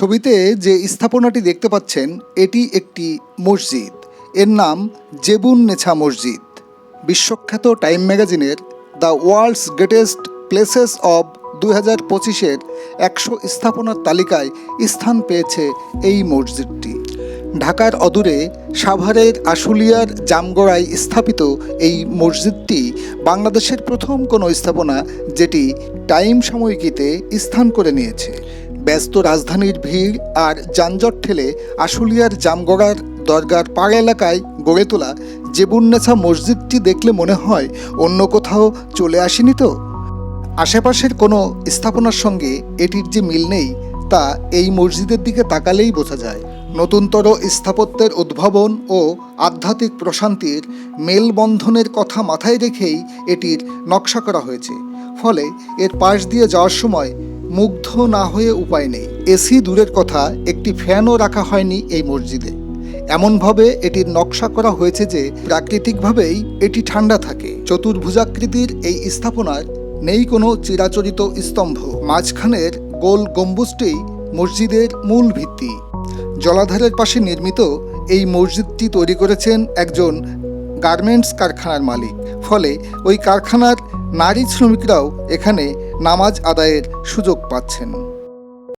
ছবিতে যে স্থাপনাটি দেখতে পাচ্ছেন, এটি একটি মসজিদ। এর নাম জেবুন নেছা মসজিদ। বিশ্বখ্যাত টাইম ম্যাগাজিনের the world's greatest places of দুই হাজার পঁচিশের একশো স্থাপনার তালিকায় স্থান পেয়েছে এই মসজিদটি। ঢাকার অদূরে সাভারের আশুলিয়ার জামগড়ায় স্থাপিত এই মসজিদটি বাংলাদেশের প্রথম কোনো স্থাপনা যেটি টাইম সাময়িকীতে স্থান করে নিয়েছে। ব্যস্ত রাজধানীর ভিড় আর যানজট ঠেলে আশুলিয়ার জামগড়ার দরগার পাড় এলাকায় গড়ে তোলা জেবুন্নেছা মসজিদটি দেখলে মনে হয় অন্য কোথাও চলে আসেনি তো? আশেপাশের কোনো স্থাপনার সঙ্গে এটির যে মিল নেই, তা এই মসজিদের দিকে তাকালেই বোঝা যায়। নতুনতর স্থাপত্যের উদ্ভাবন ও আধ্যাত্মিক প্রশান্তির মেলবন্ধনের কথা মাথায় রেখেই এটির নকশা করা হয়েছে। ফলে এর পাশ দিয়ে যাওয়ার সময় মুগ্ধ না হয়ে উপায় নেই। এসি দূরের কথা, একটি ফ্যানও রাখা হয়নি এই মসজিদে। এমনভাবে এটির নকশা করা হয়েছে যে, প্রাকৃতিকভাবেই এটি ঠান্ডা থাকে। চতুর্ভুজাকৃতির এই স্থাপনার নেই কোনো চিরাচরিত স্তম্ভ। মাঝখানের গোল গম্বুজটি মসজিদের মূল ভিত্তি। জলাধারের পাশে নির্মিত এই মসজিদটি তৈরি করেছেন একজন গার্মেন্টস কারখানার মালিক। ফলে ওই কারখানার নারী শ্রমিকরাও এখানে নামাজ আদায়ের সুযোগ পাচ্ছেন।